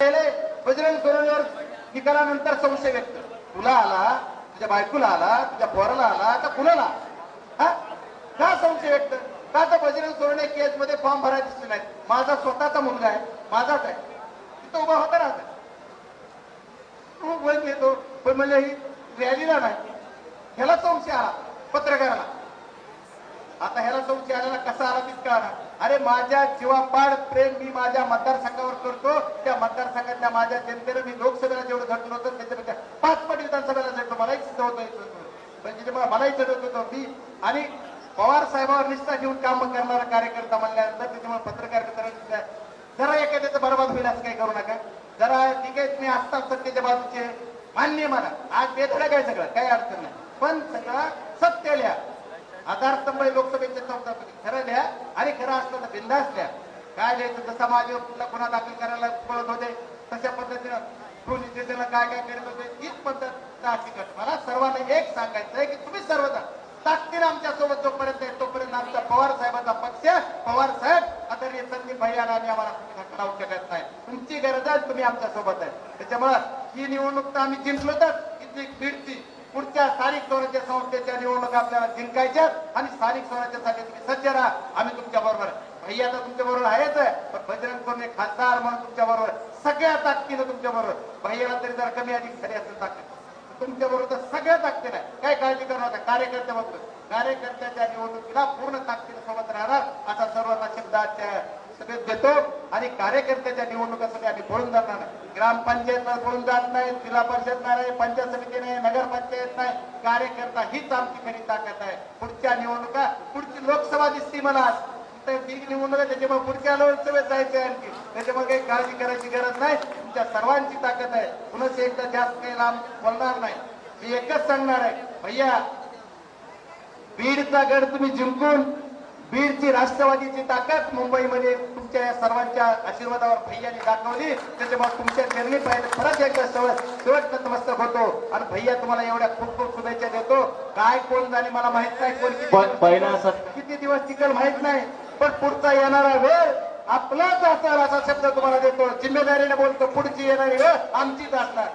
बजरंग सोनवणेवर निकालानंतर संशय व्यक्त. तुला आला तुझ्या बायकोला आला तुझ्या पोराला आला का कुणाला? हा? का संशय व्यक्त? का तर बजरंग सोनवणे केस मध्ये फॉर्म भरायला दिसले नाहीत? माझा स्वतःचा मुलगा आहे माझाच आहे. तिथं उभा होता राहता तू वैद येतो पण म्हणजे ही रॅलीला नाही. ह्याला संशय आला पत्रकाराला. आता ह्याला जाऊन आलेला कसा आला तीच कळणार. अरे माझ्या जीवापाड प्रेम मी माझ्या मतदारसंघावर करतो. त्या मतदारसंघातल्या माझ्या जनतेनं मी लोकसभेला जेवढं झटून होतं त्याच्यापेक्षा पाच पट विधानसभेला झटलो मलाही सिद्ध होतं म्हणजे मलाही चढवत होतो. मी आणि पवार साहेबांवर निष्ठा घेऊन काम करणारा कार्यकर्ता म्हणल्यानंतर त्याच्यामुळे पत्रकार मित्रांनी जरा एखाद्याचं बरबाद होईल असं काही करू नका. जरा ठीक आहे तुम्ही असतात सत्तेच्या बाजूचे मान्य मला आज बेथडं काय सगळं? काही अडचण नाही. पण सगळं सत्य लिहा. आधारस्तंभ लोकसभेचे खरं लिहा आणि खरं असलं तर बिंदास लिहा. काय लिहायचं? जसं माझे गुन्हा दाखल करायला पळत होते तशा पद्धतीनं कृषी स्टेशनला काय काय करत होते तीच पद्धत अशी मला सर्वांना एक सांगायचं आहे की तुम्ही सर्वजण ताकदीने आमच्यासोबत जोपर्यंत आहे तोपर्यंत आमचा पवार साहेबांचा पक्ष पवार साहेब आदरणीय संदीप भैया आणि आम्हाला तुम्ही धक्का लावू शकत नाही. तुमची गरज आहे तुम्ही आमच्यासोबत आहे. त्याच्यामुळं ही निवडणूक तर आम्ही जिंकलो तर इथली बीडची पुढच्या स्थानिक स्वराज्य संस्थेच्या निवडणुका आपल्याला जिंकायच्या आणि स्थानिक स्वराज्यासाठी तुम्ही सज्ज राहा. आम्ही तुमच्या बरोबर भैया तर तुमच्या बरोबर आहेच पण बजरंग सोनवणे खासदार म्हणून तुमच्या बरोबर सगळ्या ताकदीनं तुमच्या बरोबर भैयाला तरी जर कमी अधिक खरी असेल ताकद. तुमच्या बरोबर सगळ्या ताकदीनं काय काळजी करू नका कार्यकर्त्या बघतो कार्यकर्त्याच्या निवडणुकीला पूर्ण ताकदीनं सोबत राहणार असा सर्वांना शब्दाच्या सगळे देतो आणि कार्यकर्त्याच्या निवडणुकासाठी आम्ही पळून जाणार नाही ग्रामपंचायत पळून जात नाही जिल्हा परिषद नाही पंचायत समिती नाही नगरपंचायत नाही. कार्यकर्ता हीच आमची खरी ताकद आहे. पुढच्या निवडणुका पुढची लोकसभा दिसती मला तर त्याच्यामुळे पुढच्या लोकसभेत जायचं आहे आणखी. त्याच्यामुळे काही काळजी करायची गरज नाही. तुमच्या सर्वांची ताकद आहे. पुन्हा एकदा जास्त काही लांब बोलणार नाही. मी एकच सांगणार आहे भैया बीडचा गड तुम्ही जिंकून बीडची राष्ट्रवादीची ताकद मुंबईमध्ये तुमच्या या सर्वांच्या आशीर्वादावर भैयाने दाखवली. त्याच्यामुळे तुमच्या चरणी पाहिजे खरंच एकदा शेवट शेवट नतमस्तक होतो. आणि भैया तुम्हाला एवढ्या खूप खूप शुभेच्छा देतो. काय कोण झाले मला माहीत नाही कोण किती दिवस पहिला टिकेल, असं- किती दिवस टिकल माहीत नाही. पण पुढचा येणारा वेळ आपलाच असणार असा शब्द तुम्हाला देतो. जिम्मेदारीने बोलतो पुढची येणारी वेळ आमचीच असणार.